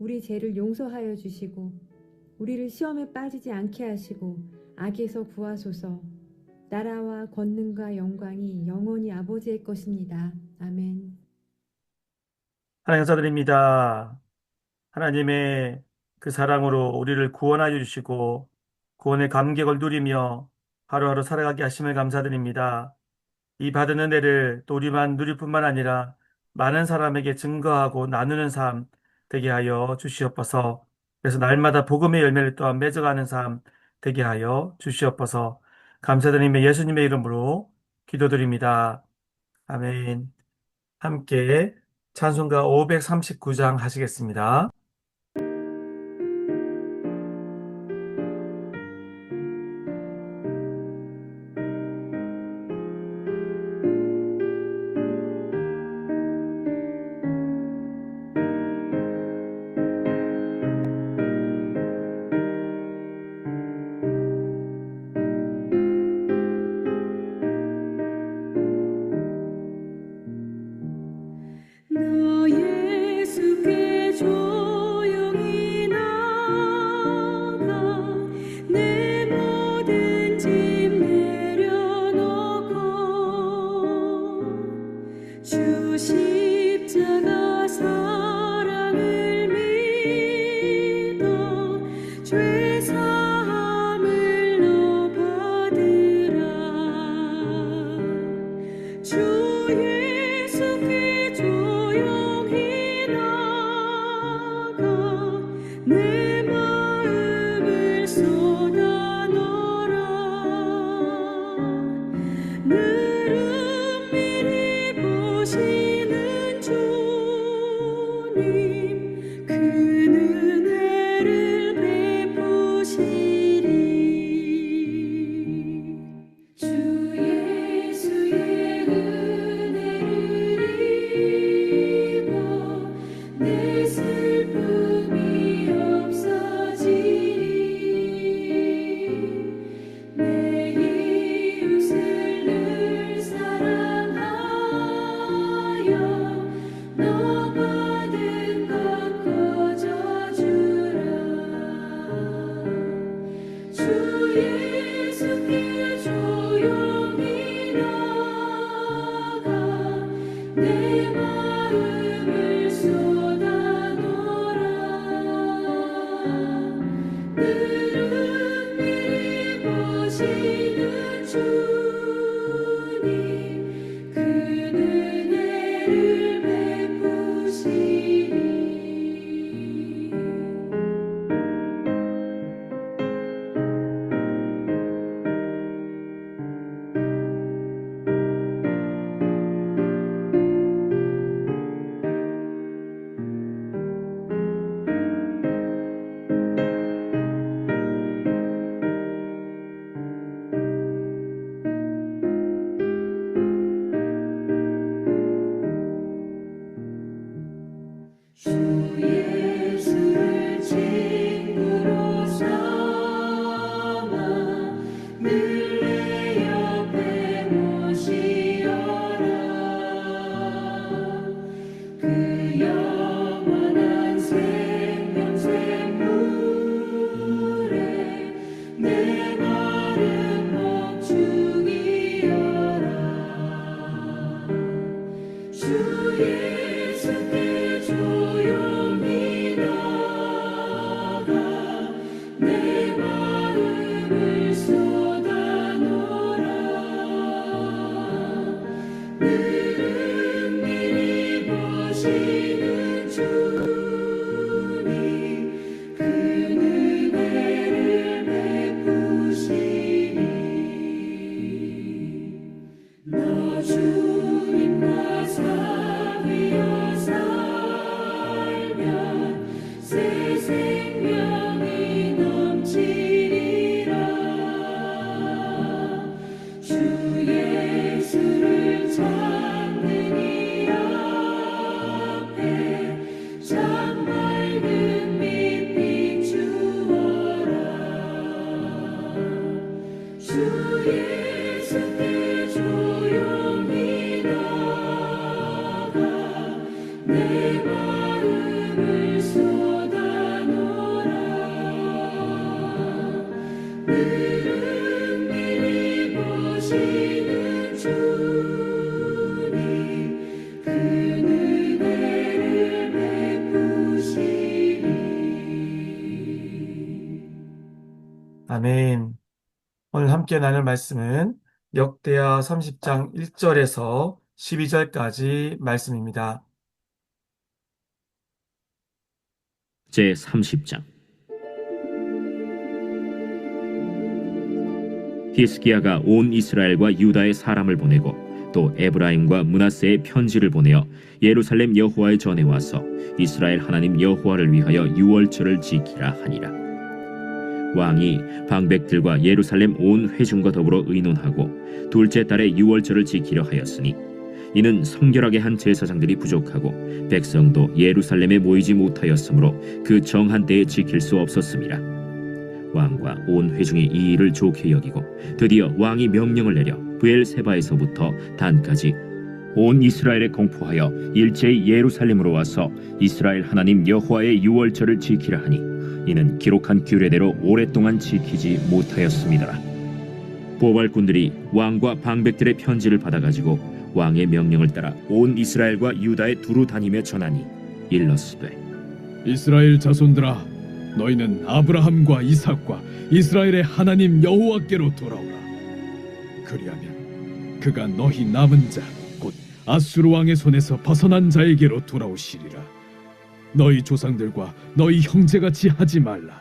우리 죄를 용서하여 주시고 우리를 시험에 빠지지 않게 하시고 악에서 구하소서. 나라와 권능과 영광이 영원히 아버지의 것입니다. 아멘. 하나님 감사드립니다. 하나님의 그 사랑으로 우리를 구원하여 주시고 구원의 감격을 누리며 하루하루 살아가게 하심을 감사드립니다. 이 받은 은혜를 또 우리만 누릴 뿐만 아니라 많은 사람에게 증거하고 나누는 삶 되게 하여 주시옵소서. 그래서 날마다 복음의 열매를 또한 맺어가는 삶 되게 하여 주시옵소서. 감사드리며 예수님의 이름으로 기도드립니다. 아멘. 함께 찬송가 539장 하시겠습니다. 늘 함께 나눌 말씀은 역대하 30장 1절에서 12절까지 말씀입니다. 제 30장 히스기야가 온 이스라엘과 유다의 사람을 보내고 또 에브라임과 문하세의 편지를 보내어 예루살렘 여호와의 전에 와서 이스라엘 하나님 여호와를 위하여 유월절을 지키라 하니라 왕이 방백들과 예루살렘 온 회중과 더불어 의논하고 둘째 달에 유월절을 지키려 하였으니 이는 성결하게 한 제사장들이 부족하고 백성도 예루살렘에 모이지 못하였으므로 그 정한 때에 지킬 수 없었습니다. 왕과 온 회중이 이 일을 좋게 여기고 드디어 왕이 명령을 내려 부엘세바에서부터 단까지 온 이스라엘에 공포하여 일제히 예루살렘으로 와서 이스라엘 하나님 여호와의 유월절을 지키라 하니 이는 기록한 규례대로 오랫동안 지키지 못하였습니다. 보발꾼들이 왕과 방백들의 편지를 받아가지고 왕의 명령을 따라 온 이스라엘과 유다에 두루 다니며 전하니 일러스되 이스라엘 자손들아 너희는 아브라함과 이삭과 이스라엘의 하나님 여호와께로 돌아오라 그리하면 그가 너희 남은 자 곧 아수르 왕의 손에서 벗어난 자에게로 돌아오시리라 너희 조상들과 너희 형제같이 하지 말라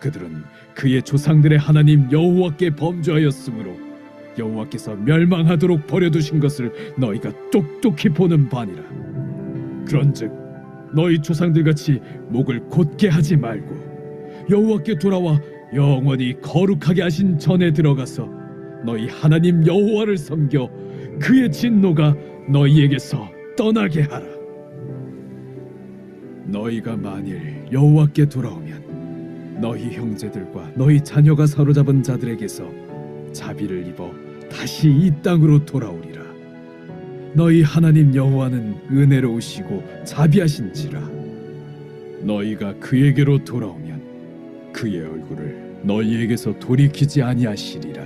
그들은 그의 조상들의 하나님 여호와께 범죄하였으므로 여호와께서 멸망하도록 버려두신 것을 너희가 똑똑히 보는 바니라 그런즉 너희 조상들 같이 목을 곧게 하지 말고 여호와께 돌아와 영원히 거룩하게 하신 전에 들어가서 너희 하나님 여호와를 섬겨 그의 진노가 너희에게서 떠나게 하라. 너희가 만일 여호와께 돌아오면 너희 형제들과 너희 자녀가 사로잡은 자들에게서 자비를 입어 다시 이 땅으로 돌아오리라. 너희 하나님 여호와는 은혜로우시고 자비하신지라 너희가 그에게로 돌아오면 그의 얼굴을 너희에게서 돌이키지 아니하시리라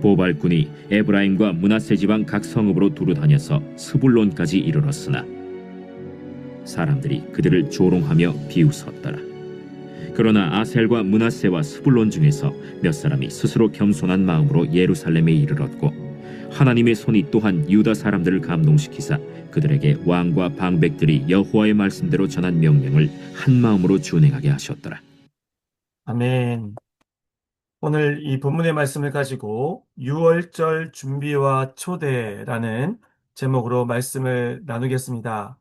보발꾼이 에브라임과 문하세 지방 각 성읍으로 두루 다녀서 스불론까지 이르렀으나 사람들이 그들을 조롱하며 비웃었더라. 그러나 아셀과 문하세와 스불론 중에서 몇 사람이 스스로 겸손한 마음으로 예루살렘에 이르렀고 하나님의 손이 또한 유다 사람들을 감동시키사 그들에게 왕과 방백들이 여호와의 말씀대로 전한 명령을 한 마음으로 준행하게 하셨더라. 아멘. 오늘 이 본문의 말씀을 가지고 유월절 준비와 초대라는 제목으로 말씀을 나누겠습니다.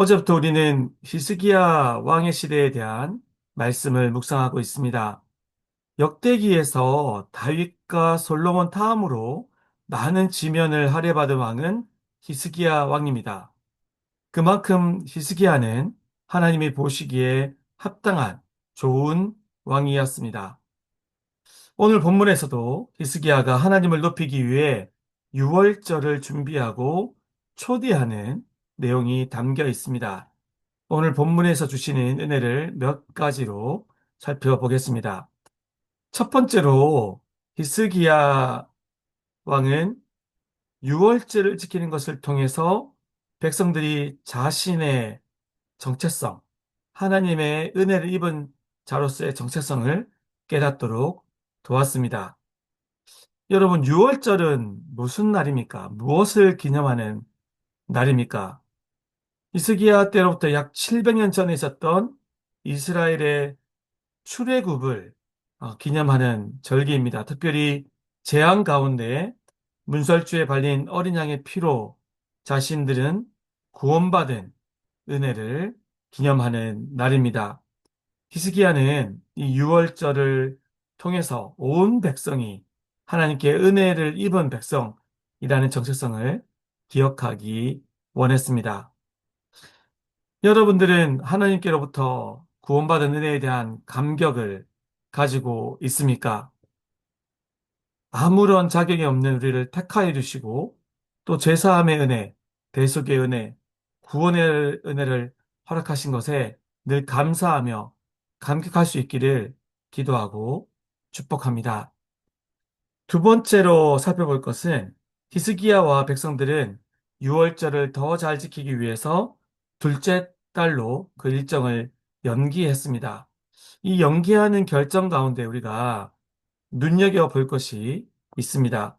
어제부터 우리는 히스기야 왕의 시대에 대한 말씀을 묵상하고 있습니다. 역대기에서 다윗과 솔로몬 다음으로 많은 지면을 할애받은 왕은 히스기야 왕입니다. 그만큼 히스기야는 하나님이 보시기에 합당한 좋은 왕이었습니다. 오늘 본문에서도 히스기야가 하나님을 높이기 위해 유월절을 준비하고 초대하는 내용이 담겨 있습니다. 오늘 본문에서 주시는 은혜를 몇 가지로 살펴보겠습니다. 첫 번째로 히스기야 왕은 유월절을 지키는 것을 통해서 백성들이 자신의 정체성, 하나님의 은혜를 입은 자로서의 정체성을 깨닫도록 도왔습니다. 여러분, 유월절은 무슨 날입니까? 무엇을 기념하는 날입니까? 이스기야 때로부터 약 700년 전에 있었던 이스라엘의 출애굽을 어, 기념하는 절기입니다. 특별히 재앙 가운데 문설주에 발린 어린 양의 피로 자신들은 구원받은 은혜를 기념하는 날입니다. 히스기야는 이 유월절을 통해서 온 백성이 하나님께 은혜를 입은 백성이라는 정체성을 기억하기 원했습니다. 여러분들은 하나님께로부터 구원받은 은혜에 대한 감격을 가지고 있습니까? 아무런 자격이 없는 우리를 택하여 주시고 또 제사함의 은혜, 대속의 은혜, 구원의 은혜를 허락하신 것에 늘 감사하며 감격할 수 있기를 기도하고 축복합니다. 두 번째로 살펴볼 것은 히스기야와 백성들은 유월절을 더 잘 지키기 위해서 둘째 달로 그 일정을 연기했습니다. 이 연기하는 결정 가운데 우리가 눈여겨볼 것이 있습니다.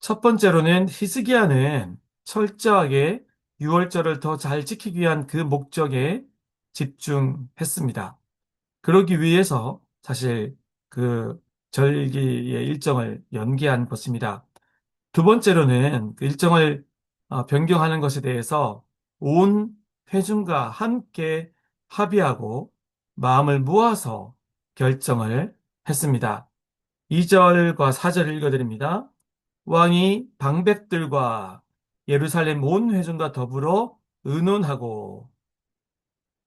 첫 번째로는 히스기야는 철저하게 유월절을 더 잘 지키기 위한 그 목적에 집중했습니다. 그러기 위해서 사실 그 절기의 일정을 연기한 것입니다. 두 번째로는 그 일정을 어, 변경하는 것에 대해서 온 회중과 함께 합의하고 마음을 모아서 결정을 했습니다. 2절과 4절을 읽어드립니다. 왕이 방백들과 예루살렘 온 회중과 더불어 의논하고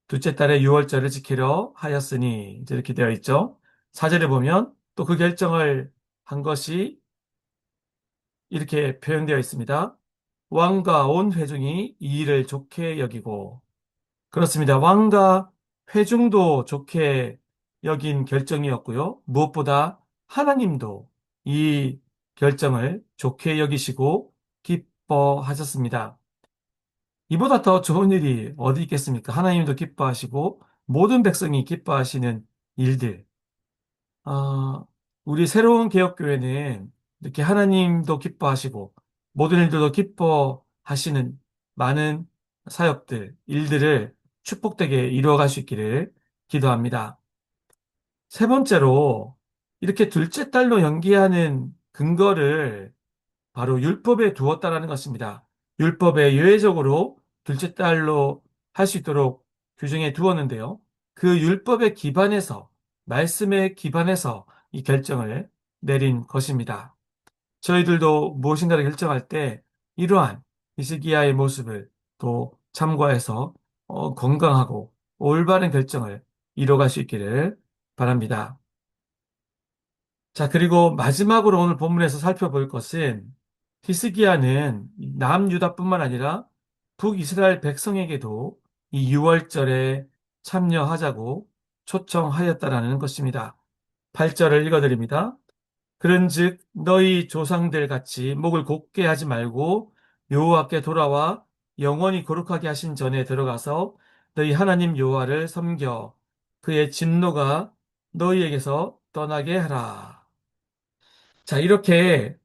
둘째 달에 유월절을 지키려 하였으니 이렇게 되어 있죠. 4절에 보면 또 그 결정을 한 것이 이렇게 표현되어 있습니다. 왕과 온 회중이 이 일을 좋게 여기고 그렇습니다. 왕과 회중도 좋게 여긴 결정이었고요. 무엇보다 하나님도 이 결정을 좋게 여기시고 기뻐하셨습니다. 이보다 더 좋은 일이 어디 있겠습니까? 하나님도 기뻐하시고 모든 백성이 기뻐하시는 일들. 아, 우리 새로운 개혁교회는 이렇게 하나님도 기뻐하시고 모든 일들도 기뻐하시는 많은 사역들, 일들을 축복되게 이루어갈 수 있기를 기도합니다. 세 번째로 이렇게 둘째 달로 연기하는 근거를 바로 율법에 두었다라는 것입니다. 율법에 예외적으로 둘째 달로 할 수 있도록 규정해 두었는데요. 그 율법에 기반해서 말씀에 기반해서 이 결정을 내린 것입니다. 저희들도 무엇인가를 결정할 때 이러한 히스기야의 모습을 또 참고해서 어, 건강하고 올바른 결정을 이뤄갈 수 있기를 바랍니다. 자, 그리고 마지막으로 오늘 본문에서 살펴볼 것은 히스기야는 남유다뿐만 아니라 북이스라엘 백성에게도 이 유월절에 참여하자고 초청하였다라는 것입니다. 8절을 읽어드립니다. 그런즉 너희 조상들 같이 목을 곧게 하지 말고 여호와께 돌아와 영원히 거룩하게 하신 전에 들어가서 너희 하나님 여호와를 섬겨 그의 진노가 너희에게서 떠나게 하라. 자, 이렇게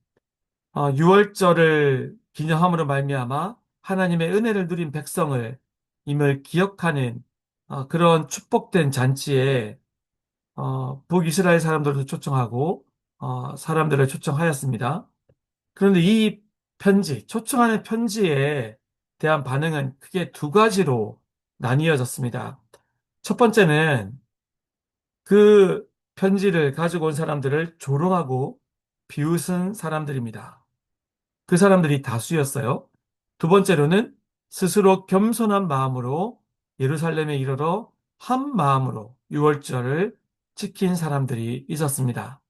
어, 유월절을 기념함으로 말미암아 하나님의 은혜를 누린 백성을 임을 기억하는 어, 그런 축복된 잔치에 어, 북이스라엘 사람들도 초청하고 어, 사람들을 초청하였습니다. 그런데 이 편지, 초청하는 편지에 대한 반응은 크게 두 가지로 나뉘어졌습니다. 첫 번째는 그 편지를 가지고 온 사람들을 조롱하고 비웃은 사람들입니다. 그 사람들이 다수였어요. 두 번째로는 스스로 겸손한 마음으로 예루살렘에 이르러 한 마음으로 유월절을 지킨 사람들이 있었습니다.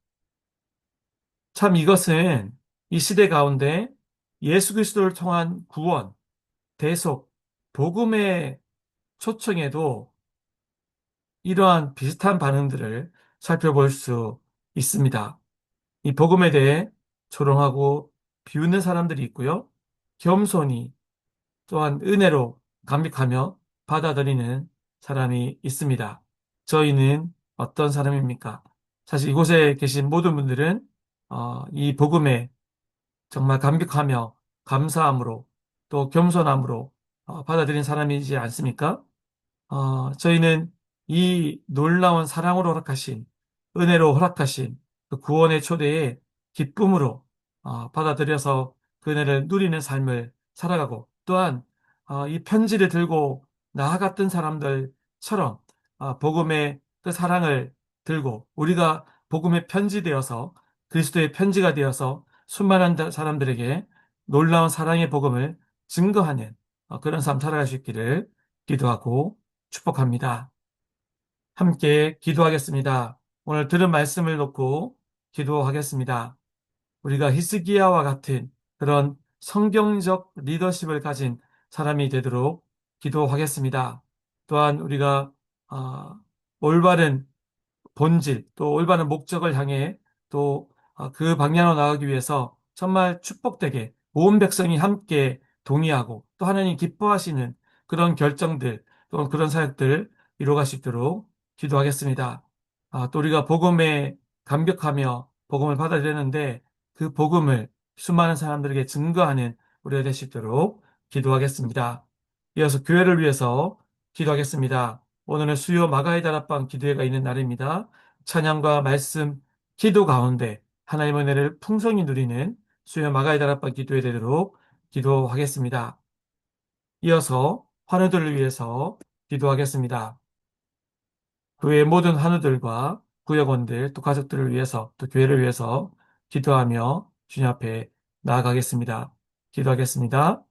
참 이것은 이 시대 가운데 예수 그리스도를 통한 구원, 대속, 복음의 초청에도 이러한 비슷한 반응들을 살펴볼 수 있습니다. 이 복음에 대해 조롱하고 비웃는 사람들이 있고요. 겸손히 또한 은혜로 감격하며 받아들이는 사람이 있습니다. 저희는 어떤 사람입니까? 사실 이곳에 계신 모든 분들은 어, 이 복음에 정말 감격하며 감사함으로 또 겸손함으로 어, 받아들인 사람이지 않습니까? 어, 저희는 이 놀라운 사랑으로 허락하신 은혜로 허락하신 그 구원의 초대에 기쁨으로 어, 받아들여서 그 은혜를 누리는 삶을 살아가고 또한 어, 이 편지를 들고 나아갔던 사람들처럼 어, 복음의 그 사랑을 들고 우리가 복음의 편지 되어서 그리스도의 편지가 되어서 수많은 사람들에게 놀라운 사랑의 복음을 증거하는 어, 그런 삶 살아갈 수 있기를 기도하고 축복합니다. 함께 기도하겠습니다. 오늘 들은 말씀을 놓고 기도하겠습니다. 우리가 히스기야와 같은 그런 성경적 리더십을 가진 사람이 되도록 기도하겠습니다. 또한 우리가 어, 올바른 본질 또 올바른 목적을 향해 또 그 방향으로 나가기 위해서 정말 축복되게 온 백성이 함께 동의하고 또 하나님 기뻐하시는 그런 결정들 또 그런 사역들 이루어갈 수 있도록 기도하겠습니다. 아, 또 우리가 복음에 감격하며 복음을 받아들였는데 그 복음을 수많은 사람들에게 증거하는 우리가 될 수 있도록 기도하겠습니다. 이어서 교회를 위해서 기도하겠습니다. 오늘은 수요 마가의 다락방 기도회가 있는 날입니다. 찬양과 말씀, 기도 가운데 하나님의 은혜를 풍성히 누리는 수요 마가의 다락방 기도회 되도록 기도하겠습니다. 이어서 환우들을 위해서 기도하겠습니다. 교회의 모든 환우들과 구역원들 또 가족들을 위해서 또 교회를 위해서 기도하며 주님 앞에 나아가겠습니다. 기도하겠습니다.